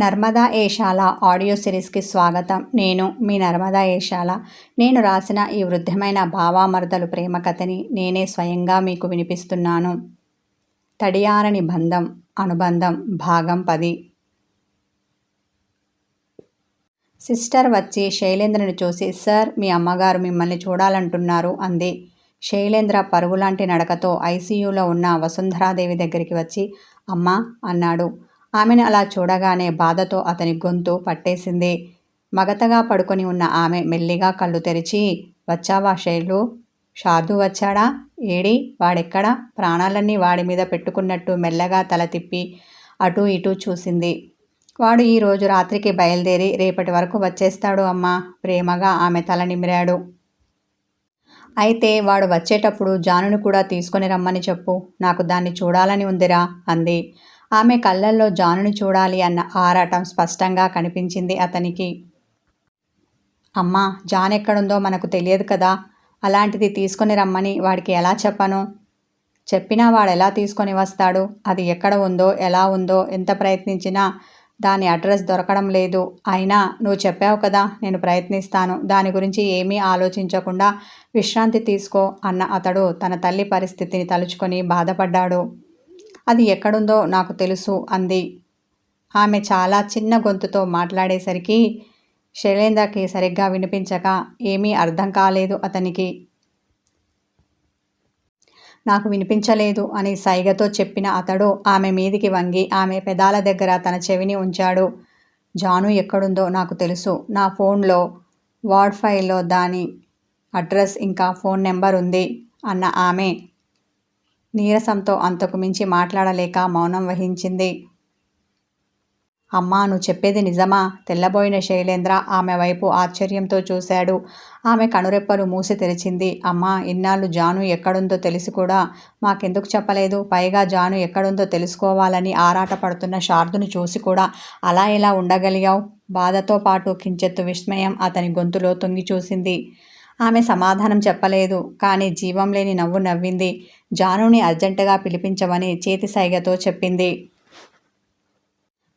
Narmada Eshala audio సిరీస్కి స్వాగతం. నేను మీ నర్మదా ఏషాల నేను రాసిన ఈ వృద్ధమైన భావామర్దలు ప్రేమ కథని నేనే స్వయంగా మీకు వినిపిస్తున్నాను. తడియారని బంధం అనుబంధం భాగం పది. సిస్టర్ వచ్చి శైలేంద్రని చూసి సార్ మీ అమ్మగారు మిమ్మల్ని చూడాలంటున్నారు అంది. శైలేంద్ర పరుగులాంటి నడకతో ఐసీయూలో ఉన్న వసుంధరాదేవి దగ్గరికి వచ్చి అమ్మా అన్నాడు. ఆమెను అలా చూడగానే బాధతో అతని గొంతు పట్టేసింది. మగతగా పడుకొని ఉన్న ఆమె మెల్లిగా కళ్ళు తెరిచి వచ్చావా శైలు? షార్దు వచ్చాడా? ఏడి? వాడెక్కడా? ప్రాణాలన్నీ వాడి మీద పెట్టుకున్నట్టు మెల్లగా తల తిప్పి అటూ ఇటూ చూసింది. వాడు ఈరోజు రాత్రికి బయలుదేరి రేపటి వరకు వచ్చేస్తాడు అమ్మా ప్రేమగా ఆమె తల నిమిరాడు. అయితే వాడు వచ్చేటప్పుడు జానుని కూడా తీసుకొని రమ్మని చెప్పు. నాకు దాన్ని చూడాలని ఉందిరా అంది. ఆమె కళ్ళల్లో జానుని చూడాలి అన్న ఆరాటం స్పష్టంగా కనిపించింది అతనికి. అమ్మా జాన్ ఎక్కడుందో మనకు తెలియదు కదా. అలాంటిది తీసుకొని రమ్మని వాడికి ఎలా చెప్పను? చెప్పినా వాడు ఎలా తీసుకొని వస్తాడు? అది ఎక్కడ ఉందో ఎలా ఉందో ఎంత ప్రయత్నించినా దాని అడ్రస్ దొరకడం లేదు. అయినా నువ్వు చెప్పావు కదా నేను ప్రయత్నిస్తాను. దాని గురించి ఏమీ ఆలోచించకుండా విశ్రాంతి తీసుకో అన్న అతడు తన తల్లి పరిస్థితిని తలుచుకొని బాధపడ్డాడు. అది ఎక్కడుందో నాకు తెలుసు అంది. ఆమె చాలా చిన్న గొంతుతో మాట్లాడేసరికి శైలేంద్రకి సరిగ్గా వినిపించక ఏమీ అర్థం కాలేదు అతనికి. నాకు వినిపించలేదు అని సైగతో చెప్పిన అతడు ఆమె మీదికి వంగి ఆమె పెదాల దగ్గర తన చెవిని ఉంచాడు. జాను ఎక్కడుందో నాకు తెలుసు. నా ఫోన్లో వార్డ్ ఫైల్లో దాని అడ్రస్ ఇంకా ఫోన్ నెంబర్ ఉంది అన్న ఆమె నీరసంతో అంతకు మించి మాట్లాడలేక మౌనం వహించింది. అమ్మా నువ్వు చెప్పేది నిజమా? తెల్లబోయిన శైలేంద్ర ఆమె వైపు ఆశ్చర్యంతో చూశాడు. ఆమె కనురెప్పలు మూసి తెరిచింది. అమ్మా ఇన్నాళ్ళు జాను ఎక్కడుందో తెలిసి కూడా మాకెందుకు చెప్పలేదు? పైగా జాను ఎక్కడుందో తెలుసుకోవాలని ఆరాటపడుతున్న శార్దును చూసి కూడా అలా ఎలా ఉండగలిగావు? బాధతో పాటు కించెత్తు విస్మయం అతని గొంతులో తొంగి చూసింది. ఆమె సమాధానం చెప్పలేదు. కానీ జీవం లేని నవ్వు నవ్వింది. జానుని అర్జెంటుగా పిలిపించమని చేతి సైగతో చెప్పింది.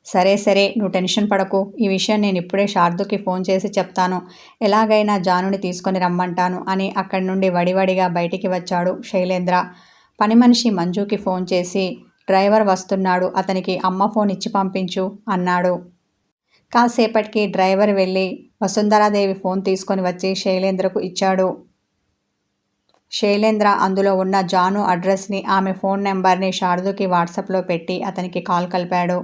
సరే సరే నువ్వు టెన్షన్ పడకు. ఈ విషయం నేను ఇప్పుడే శార్దుకి ఫోన్ చేసి చెప్తాను. ఎలాగైనా జానుని తీసుకొని రమ్మంటాను అని అక్కడి నుండి వడివడిగా బయటికి వచ్చాడు శైలేంద్ర. పని మనిషి మంజుకి ఫోన్ చేసి డ్రైవర్ వస్తున్నాడు. అతనికి అమ్మ ఫోన్ ఇచ్చి పంపించు అన్నాడు. కాసేపటికి డ్రైవర్ వెళ్ళి వసుంధరాదేవి ఫోన్ తీసుకొని వచ్చి శైలేంద్రకు ఇచ్చాడు. శైలేంద్ర అందులో ఉన్న జాను అడ్రస్ని ఆమె ఫోన్ నెంబర్ని శారదుకి వాట్సాప్లో పెట్టి అతనికి కాల్ కలిపాడు.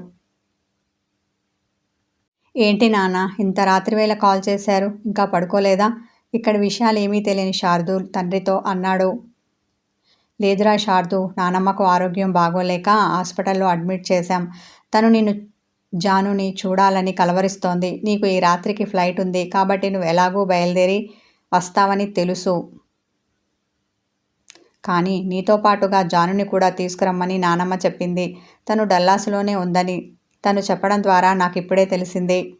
ఏంటి నాన్న ఇంత రాత్రి వేళ కాల్ చేశారు? ఇంకా పడుకోలేదా? ఇక్కడ విషయాలు ఏమీ తెలియని శారదు తండ్రితో అన్నాడు. లేదురా శారదు నానమ్మకు ఆరోగ్యం బాగోలేక హాస్పిటల్లో అడ్మిట్ చేశాం. తను నిన్ను జానుని చూడాలని కలవరిస్తోంది. నీకు ఈ రాత్రికి ఫ్లైట్ ఉంది. కాబట్టి నువ్వు ఎలాగూ బయలుదేరి వస్తావని తెలుసు. కానీ నీతో పాటుగా జానుని కూడా తీసుకురమ్మని నానమ్మ చెప్పింది. తను డల్లాసులోనే ఉందని. తను చెప్పడం ద్వారా నాకు ఇప్పుడే తెలిసింది.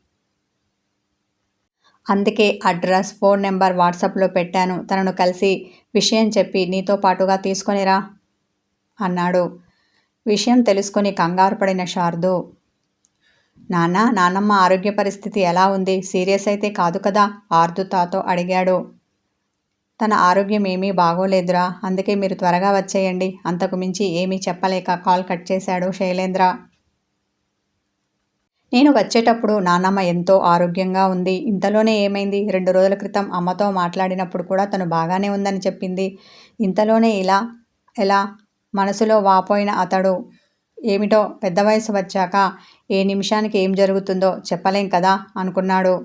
అందుకే అడ్రస్ ఫోన్ నెంబర్ వాట్సాప్లో పెట్టాను. తనను కలిసి విషయం చెప్పి నీతో పాటుగా తీసుకొనిరా అన్నాడు. విషయం తెలుసుకొని కంగారు పడిన శారదు నానా నాన్నమ్మ ఆరోగ్య పరిస్థితి ఎలా ఉంది? సీరియస్ అయితే కాదు కదా? ఆర్దుతాతో అడిగాడు. తన ఆరోగ్యం ఏమీ బాగోలేదురా. అందుకే మీరు త్వరగా వచ్చేయండి. అంతకు మించి ఏమీ చెప్పలేక కాల్ కట్ చేశాడు శైలేంద్ర. నేను వచ్చేటప్పుడు నాన్నమ్మ ఎంతో ఆరోగ్యంగా ఉంది. ఇంతలోనే ఏమైంది? రెండు రోజుల క్రితం అమ్మతో మాట్లాడినప్పుడు కూడా తను బాగానే ఉందని చెప్పింది. ఇంతలోనే ఇలా ఎలా? మనసులో వాపోయిన అతడు. ఏమిటో పెద్ద వయసు వచ్చాక ఏ నిమిషానికి ఏం జరుగుతుందో చెప్పలేం కదా అనుకున్నాడు.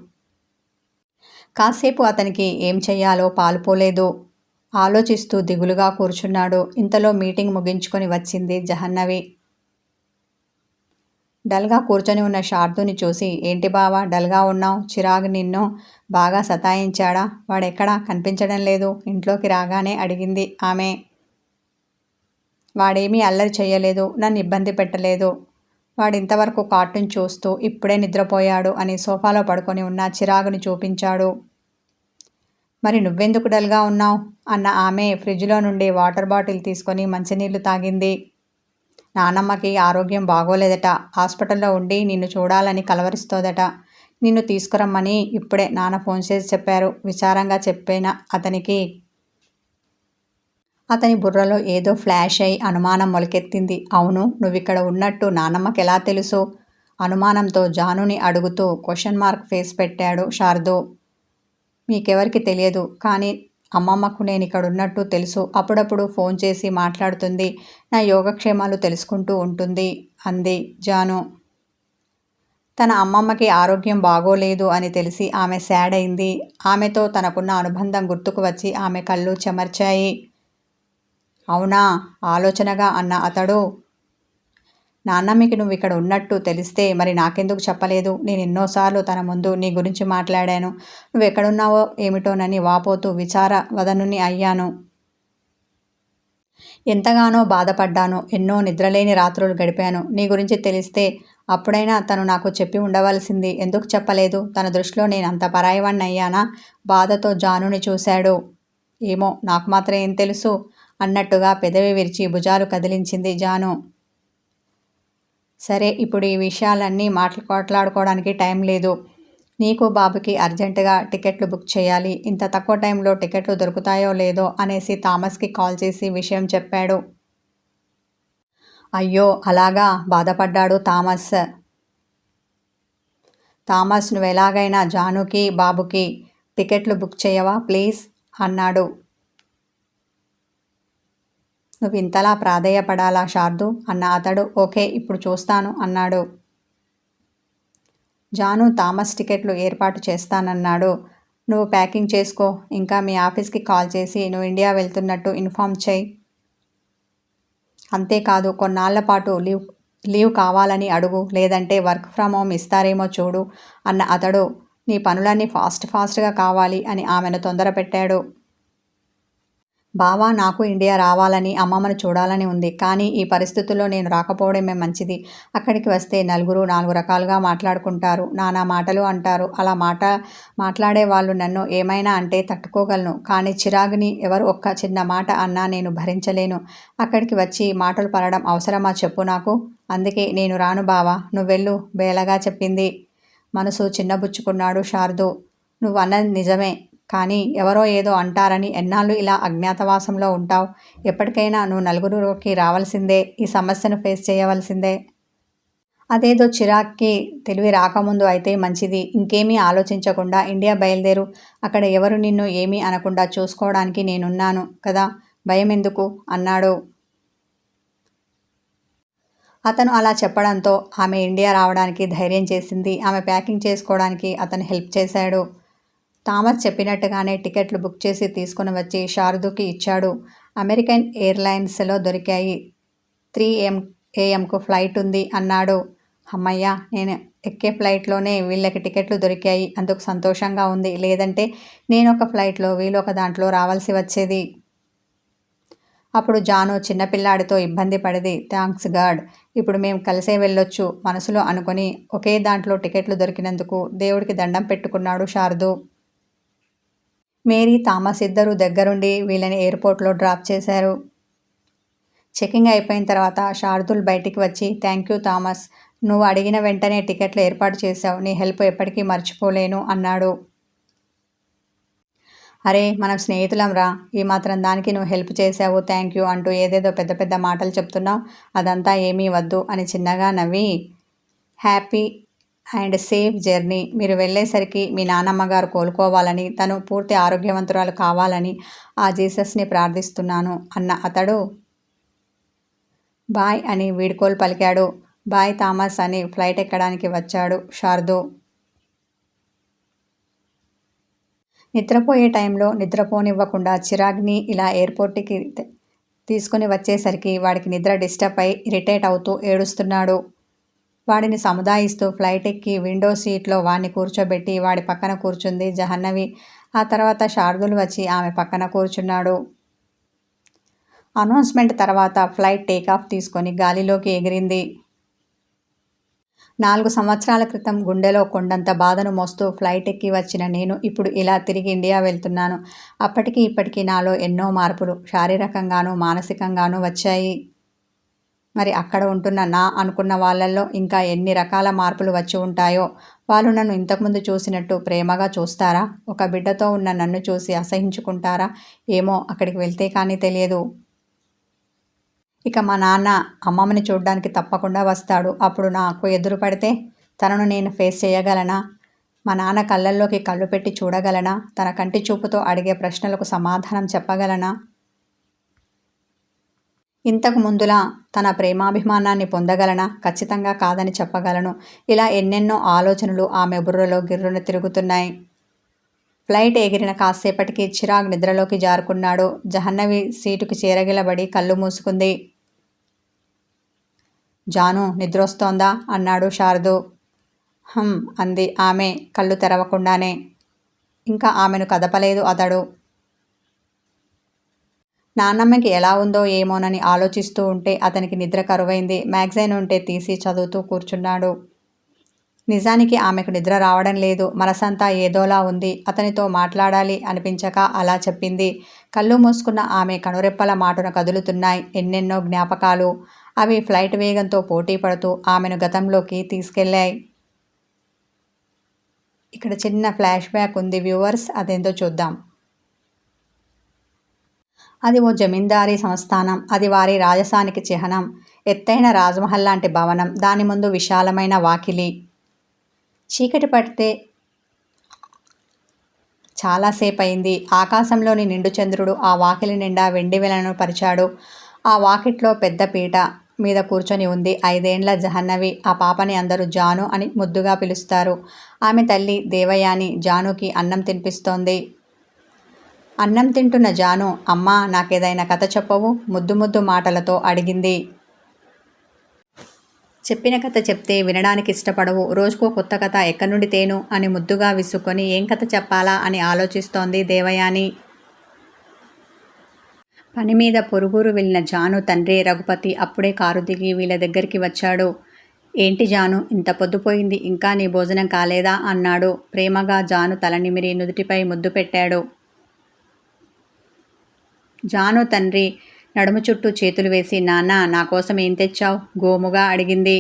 కాసేపు అతనికి ఏం చెయ్యాలో పాలుపోలేదు ఆలోచిస్తూ దిగులుగా కూర్చున్నాడు. ఇంతలో మీటింగ్ ముగించుకొని వచ్చింది జహన్నవి. డల్గా కూర్చొని ఉన్న శార్దుని చూసి ఏంటి బావా డల్గా ఉన్నావు? చిరాగ్ నిన్ను బాగా సతాయించాడా? వాడెక్కడా? కనిపించడం లేదు. ఇంట్లోకి రాగానే అడిగింది ఆమె. వాడేమీ అల్లరి చేయలేదు నన్ను ఇబ్బంది పెట్టలేదు. వాడు ఇంతవరకు కార్టూన్ చూస్తూ ఇప్పుడే నిద్రపోయాడు అని సోఫాలో పడుకొని ఉన్న చిరాగుని చూపించాడు. మరి నువ్వెందుకు డల్గా ఉన్నావు? అన్న ఆమె ఫ్రిడ్జ్లో నుండి వాటర్ బాటిల్ తీసుకొని మంచినీళ్ళు తాగింది. నానమ్మకి ఆరోగ్యం బాగోలేదట. హాస్పిటల్లో ఉండి నిన్ను చూడాలని కలవరిస్తోదట. నిన్ను తీసుకురమ్మని ఇప్పుడే నాన్న ఫోన్ చేసి చెప్పారు. విచారంగా చెప్పిన అతనికి అతని బుర్రలో ఏదో ఫ్లాష్ అయి అనుమానం మొలకెత్తింది. అవును నువ్విక్కడ ఉన్నట్టు నానమ్మకి ఎలా తెలుసు? అనుమానంతో జానుని అడుగుతూ క్వశ్చన్ మార్క్ ఫేస్ పెట్టాడు శారదు. మీకెవరికి తెలియదు కానీ అమ్మమ్మకు నేను ఇక్కడ ఉన్నట్టు తెలుసు. అప్పుడప్పుడు ఫోన్ చేసి మాట్లాడుతుంది. నా యోగక్షేమాలు తెలుసుకుంటూ ఉంటుంది అంది జాను. తన అమ్మమ్మకి ఆరోగ్యం బాగోలేదు అని తెలిసి ఆమె శాడ్ అయింది. ఆమెతో తనకున్న అనుబంధం గుర్తుకు వచ్చి ఆమె కళ్ళు చెమర్చాయి. అవునా? ఆలోచనగా అన్న అతడు. నాన్న మీకు నువ్వు ఇక్కడ ఉన్నట్టు తెలిస్తే మరి నాకెందుకు చెప్పలేదు? నేను ఎన్నోసార్లు తన ముందు నీ గురించి మాట్లాడాను. నువ్వు ఎక్కడున్నావో ఏమిటోనని వాపోతూ విచార వదనుని అయ్యాను. ఎంతగానో బాధపడ్డాను. ఎన్నో నిద్రలేని రాత్రులు గడిపాను. నీ గురించి తెలిస్తే అప్పుడైనా తను నాకు చెప్పి ఉండవలసింది. ఎందుకు చెప్పలేదు? తన దృష్టిలో నేను అంత పరాయవాణ్ణి అయ్యానా? బాధతో జానుని చూశాడు. ఏమో నాకు మాత్రం ఏం తెలుసు? అన్నట్టుగా పెదవి విరిచి భుజాలు కదిలించింది జాను. సరే ఇప్పుడు ఈ విషయాలన్నీ మాట్లాడుకోవడానికి టైం లేదు. నీకు బాబుకి అర్జెంటుగా టికెట్లు బుక్ చేయాలి. ఇంత తక్కువ టైంలో టికెట్లు దొరుకుతాయో లేదో అనేసి థామస్కి కాల్ చేసి విషయం చెప్పాడు. అయ్యో అలాగా? బాధపడ్డాడు థామస్. థామస్ నువ్వు ఎలాగైనా జానుకి బాబుకి టికెట్లు బుక్ చేయవా ప్లీజ్? అన్నాడు. నువ్వు ఇంతలా ప్రాధేయపడాలా శార్దు? అన్న అతడు ఓకే ఇప్పుడు చూస్తాను అన్నాడు. జాను థామస్ టికెట్లు ఏర్పాటు చేస్తానన్నాడు. నువ్వు ప్యాకింగ్ చేసుకో ఇంకా మీ ఆఫీస్కి కాల్ చేసి నువ్వు ఇండియా వెళ్తున్నట్టు ఇన్ఫామ్ చేయి. అంతేకాదు కొన్నాళ్ళ పాటు లీవ్ లీవ్ కావాలని అడుగు లేదంటే వర్క్ ఫ్రమ్ హోమ్ ఇస్తారేమో చూడు అన్న అతడు. నీ పనులన్నీ ఫాస్ట్ ఫాస్ట్గా కావాలి అని ఆమెను తొందర పెట్టాడు బావా నాకు ఇండియా రావాలని అమ్మమ్మను చూడాలని ఉంది. కానీ ఈ పరిస్థితుల్లో నేను రాకపోవడమే మంచిది. అక్కడికి వస్తే నలుగురు నాలుగు రకాలుగా మాట్లాడుకుంటారు. నానా మాటలు అంటారు. అలా మాట మాట్లాడే వాళ్ళు నన్ను ఏమైనా అంటే తట్టుకోగలను. కానీ చిరాగ్ని ఎవరు ఒక్క చిన్న మాట అన్నా నేను భరించలేను. అక్కడికి వచ్చి మాటలు పడడం అవసరమా చెప్పు నాకు? అందుకే నేను రాను బావా. నువ్వెళ్ళు. బేలగా చెప్పింది మనసు చిన్నబుచ్చుకున్నాడు శారదు. నువ్వు అన్నది నిజమే. కానీ ఎవరో ఏదో అంటారని ఎన్నాళ్ళు ఇలా అజ్ఞాతవాసంలో ఉంటావు? ఎప్పటికైనా నువ్వు నలుగురికి రావాల్సిందే ఈ సమస్యను ఫేస్ చేయవలసిందే. అదేదో చిరాక్కి తెలివి రాకముందు అయితే మంచిది. ఇంకేమీ ఆలోచించకుండా ఇండియా బయలుదేరు. అక్కడ ఎవరు నిన్ను ఏమీ అనకుండా చూసుకోవడానికి నేనున్నాను కదా? భయం ఎందుకు అన్నాడు. అతను అలా చెప్పడంతో ఆమె ఇండియా రావడానికి ధైర్యం చేసింది. ఆమె ప్యాకింగ్ చేసుకోవడానికి అతను హెల్ప్ చేశాడు. థామస్ చెప్పినట్టుగానే టికెట్లు బుక్ చేసి తీసుకుని వచ్చి శారదుకి ఇచ్చాడు. అమెరికన్ ఎయిర్లైన్స్లో దొరికాయి. త్రీ ఎం ఏఎంకు ఫ్లైట్ ఉంది అన్నాడు. అమ్మయ్య నేను ఎక్కే ఫ్లైట్లోనే వీళ్ళకి టికెట్లు దొరికాయి. అందుకు సంతోషంగా ఉంది. లేదంటే నేను ఒక ఫ్లైట్లో వీళ్ళు ఒక దాంట్లో రావాల్సి వచ్చేది. అప్పుడు జాను చిన్నపిల్లాడితో ఇబ్బంది పడింది. Thanks god. ఇప్పుడు మేము కలిసే వెళ్ళొచ్చు. మనసులో అనుకొని ఒకే దాంట్లో టికెట్లు దొరికినందుకు దేవుడికి దండం పెట్టుకున్నాడు శారదు. మేరీ థామస్ ఇద్దరు దగ్గరుండి వీళ్ళని ఎయిర్పోర్ట్లో డ్రాప్ చేశారు. చెకింగ్ అయిపోయిన తర్వాత శారదుల్ బయటికి వచ్చి థ్యాంక్ యూ థామస్. నువ్వు అడిగిన వెంటనే టికెట్లు ఏర్పాటు చేశావు. నీ హెల్ప్ ఎప్పటికీ మర్చిపోలేను అన్నాడు. అరే మనం స్నేహితులం రా. ఈ మాత్రం దానికి నువ్వు హెల్ప్ చేసావు థ్యాంక్ యూ అంటూ ఏదేదో పెద్ద పెద్ద మాటలు చెప్తున్నావు. అదంతా ఏమీ వద్దు అని చిన్నగా నవ్వి హ్యాపీ అండ్ సేఫ్ జర్నీ. మీరు వెళ్ళేసరికి మీ నానమ్మ గారు కోలుకోవాలని తను పూర్తి ఆరోగ్యవంతురాలు కావాలని ఆ జీసస్ని ప్రార్థిస్తున్నాను అన్న అతడు బాయ్ అని వీడ్కోలు పలికాడు. బాయ్ థామస్ అని ఫ్లైట్ ఎక్కడానికి వచ్చాడు షార్దు. నిద్రపోయే టైంలో నిద్రపోనివ్వకుండా చిరాగ్ని ఇలా ఎయిర్పోర్ట్కి తీసుకుని వచ్చేసరికి వాడికి నిద్ర డిస్టర్బ్ అయి ఇరిటేట్ అవుతూ ఏడుస్తున్నాడు. వాడిని సముదాయిస్తూ ఫ్లైట్ ఎక్కి విండో సీట్లో వాడిని కూర్చోబెట్టి వాడి పక్కన కూర్చుంది జహన్నవి. ఆ తర్వాత శారదులు వచ్చి ఆమె పక్కన కూర్చున్నాడు. అనౌన్స్మెంట్ తర్వాత ఫ్లైట్ టేకాఫ్ తీసుకొని గాలిలోకి ఎగిరింది. నాలుగు సంవత్సరాల క్రితం గుండెలో కొండంత బాధను మోస్తూ ఫ్లైట్ ఎక్కి వచ్చిన నేను ఇప్పుడు ఇలా తిరిగి ఇండియా వెళ్తున్నాను. అప్పటికి ఇప్పటికీ నాలో ఎన్నో మార్పులు శారీరకంగానూ మానసికంగానూ వచ్చాయి. మరి అక్కడ ఉంటున్న నా అనుకున్న వాళ్ళల్లో ఇంకా ఎన్ని రకాల మార్పులు వచ్చి ఉంటాయో వాళ్ళు నన్ను ఇంతకుముందు చూసినట్టు ప్రేమగా చూస్తారా? ఒక బిడ్డతో ఉన్న నన్ను చూసి అసహించుకుంటారా? ఏమో అక్కడికి వెళ్తే కానీ తెలియదు. ఇక మా నాన్న అమ్మమ్మని చూడడానికి తప్పకుండా వస్తాడు. అప్పుడు నాకు ఎదురు పడితే తనను నేను ఫేస్ చేయగలనా? మా నాన్న కళ్ళల్లోకి కళ్ళు పెట్టి చూడగలనా? తన కంటి చూపుతో అడిగే ప్రశ్నలకు సమాధానం చెప్పగలనా? ఇంతకు ముందులా తన ప్రేమాభిమానాన్ని పొందగలనా? ఖచ్చితంగా కాదని చెప్పగలను. ఇలా ఎన్నెన్నో ఆలోచనలు ఆమె బుర్రలో గిర్రున తిరుగుతున్నాయి. ఫ్లైట్ ఎగిరిన కాసేపటికి చిరాగ్ నిద్రలోకి జారుకున్నాడు. జహన్నవి సీటుకి చేరగిలబడి కళ్ళు మూసుకుంది. జాను నిద్రొస్తోందా? అన్నాడు శారదు. హం అంది ఆమె కళ్ళు తెరవకుండానే. ఇంకా ఆమెను కదపలేదు అతడు. నాన్నమ్మకి ఎలా ఉందో ఏమోనని ఆలోచిస్తూ ఉంటే అతనికి నిద్ర కరువైంది. మ్యాగజైన్ ఉంటే తీసి చదువుతూ కూర్చున్నాడు. నిజానికి ఆమెకు నిద్ర రావడం లేదు. మనసంతా ఏదోలా ఉంది. అతనితో మాట్లాడాలి అనిపించక అలా చెప్పింది. కళ్ళు మూసుకున్న ఆమె కనురెప్పల మాటున కదులుతున్నాయి. ఎన్నెన్నో జ్ఞాపకాలు. అవి ఫ్లైట్ వేగంతో పోటీ పడుతూ ఆమెను గతంలోకి తీసుకెళ్ళాయి ఇక్కడ చిన్న ఫ్లాష్ బ్యాక్ ఉంది వ్యూవర్స్. అదేందో చూద్దాం. అది ఓ జమీందారీ సంస్థానం అది వారి రాజసానికి చిహ్నం. ఎత్తైన రాజమహల్ లాంటి భవనం దాని ముందు విశాలమైన వాకిలి. చీకటి పడితే చాలాసేపు అయింది ఆకాశంలోని నిండు చంద్రుడు ఆ వాకిలి నిండా వెండి వెలను పరిచాడు. ఆ వాకిట్లో పెద్ద పీట మీద కూర్చొని ఉంది. ఐదేండ్ల జహన్నవి. ఆ పాపని అందరూ జాను అని ముద్దుగా పిలుస్తారు. ఆమె తల్లి దేవయాని జానుకి అన్నం తినిపిస్తోంది. అన్నం తింటున్న జాను అమ్మా నాకేదైనా కథ చెప్పవు ముద్దు ముద్దు మాటలతో అడిగింది. చెప్పిన కథ చెప్తే వినడానికి ఇష్టపడవు రోజుకో కొత్త కథ ఎక్కడి నుండి తేను అని ముద్దుగా విసుక్కొని ఏం కథ చెప్పాలా అని ఆలోచిస్తోంది దేవయాని. పని మీద పొరుగురు వెళ్ళిన జాను తండ్రి రఘుపతి అప్పుడే కారు దిగి వీళ్ళ దగ్గరికి వచ్చాడు. ఏంటి జాను ఇంత పొద్దుపోయింది ఇంకా నీ భోజనం కాలేదా? అన్నాడు. ప్రేమగా జాను తల నిమిరి నుదుటిపై ముద్దు పెట్టాడు. జాను తండ్రి నడుము చుట్టూ చేతులు వేసి నాన్న నా కోసం ఏం తెచ్చావు? గోముగా అడిగింది.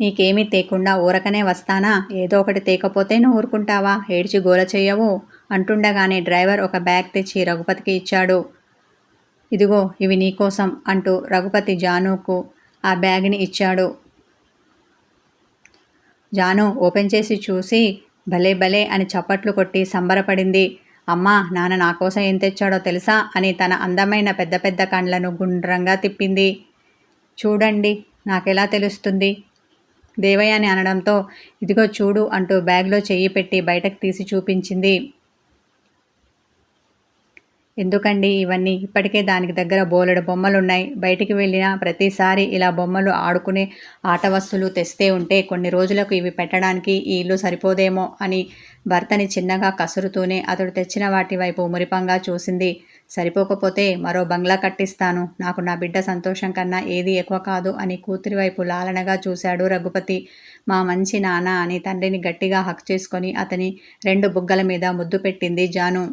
నీకేమీ తేకుండా ఊరకనే వస్తానా? ఏదో ఒకటి తేకపోతే నువ్వు ఊరుకుంటావా? ఏడ్చి గోల చేయవు అంటుండగానే డ్రైవర్ ఒక బ్యాగ్ తెచ్చి రఘుపతికి ఇచ్చాడు. ఇదిగో ఇవి నీకోసం అంటూ రఘుపతి జానుకు ఆ బ్యాగ్ని ఇచ్చాడు. జాను ఓపెన్ చేసి చూసి భలే భలే అని చప్పట్లు కొట్టి సంబరపడింది. అమ్మా నాన్న నా కోసం ఏం తెచ్చాడో తెలుసా? అని తన అందమైన పెద్ద పెద్ద కండ్లను గుండ్రంగా తిప్పింది. చూడండి నాకెలా తెలుస్తుంది? దేవయ్య అని అనడంతో ఇదిగో చూడు అంటూ బ్యాగ్లో చెయ్యి పెట్టి బయటకు తీసి చూపించింది. ఎందుకండి ఇవన్నీ? ఇప్పటికే దానికి దగ్గర బోలెడు బొమ్మలున్నాయి. బయటికి వెళ్ళిన ప్రతిసారి ఇలా బొమ్మలు ఆడుకునే ఆట వస్తువులు తెస్తే ఉంటే కొన్ని రోజులకు ఇవి పెట్టడానికి ఈ ఇల్లు సరిపోదేమో అని భర్తని చిన్నగా కసురుతూనే అతడు తెచ్చిన వాటి వైపు మురిపంగా చూసింది. సరిపోకపోతే మరో బంగ్లా కట్టిస్తాను. నాకు నా బిడ్డ సంతోషం కన్నా ఏది ఎక్కువ కాదు అని కూతురి వైపు లాలనగా చూశాడు రఘుపతి. మా మంచి నాన్న అని తండ్రిని గట్టిగా హక్ చేసుకొని అతని రెండు బుగ్గల మీద ముద్దు పెట్టింది జాను.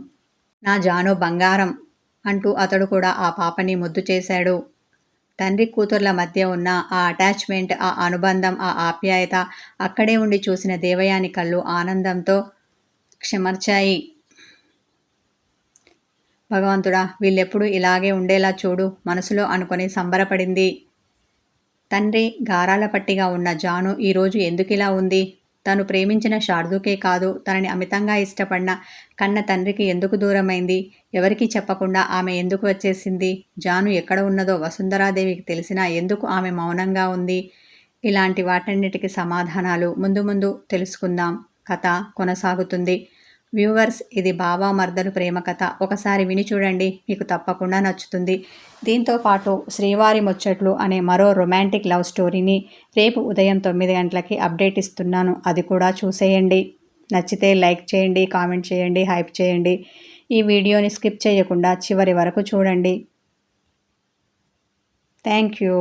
నా జాను బంగారం అంటూ అతడు కూడా ఆ పాపని ముద్దు చేశాడు. తండ్రి కూతుర్ల మధ్య ఉన్న ఆ అటాచ్మెంట్ ఆ అనుబంధం ఆ ఆప్యాయత అక్కడే ఉండి చూసిన దేవయాని కళ్ళు ఆనందంతో క్షమర్చాయి. భగవంతుడా వీళ్ళెప్పుడు ఇలాగే ఉండేలా చూడు మనసులో అనుకొని సంబరపడింది. తండ్రి గారాల పట్టిగా ఉన్న జాను ఈరోజు ఎందుకిలా ఉంది? తను ప్రేమించిన శార్దుకే కాదు తనని అమితంగా ఇష్టపడిన కన్న తండ్రికి ఎందుకు దూరమైంది? ఎవరికీ చెప్పకుండా ఆమె ఎందుకు వచ్చేసింది? జాను ఎక్కడ ఉన్నదో వసుంధరాదేవికి తెలిసినా ఎందుకు ఆమె మౌనంగా ఉంది? ఇలాంటి వాటన్నిటికీ సమాధానాలు ముందు ముందు తెలుసుకుందాం. కథ కొనసాగుతుంది. వ్యూవర్స్ ఇది బావా మర్దలు ప్రేమ కథ. ఒకసారి విని చూడండి మీకు తప్పకుండా నచ్చుతుంది. దీంతో పాటు శ్రీవారి ముచ్చట్లు అనే మరో రొమాంటిక్ లవ్ స్టోరీని రేపు ఉదయం తొమ్మిది గంటలకి అప్డేట్ ఇస్తున్నాను. అది కూడా చూసేయండి. నచ్చితే లైక్ చేయండి కామెంట్ చేయండి హైప్ చేయండి. ఈ వీడియోని స్కిప్ చేయకుండా చివరి వరకు చూడండి. Thank you.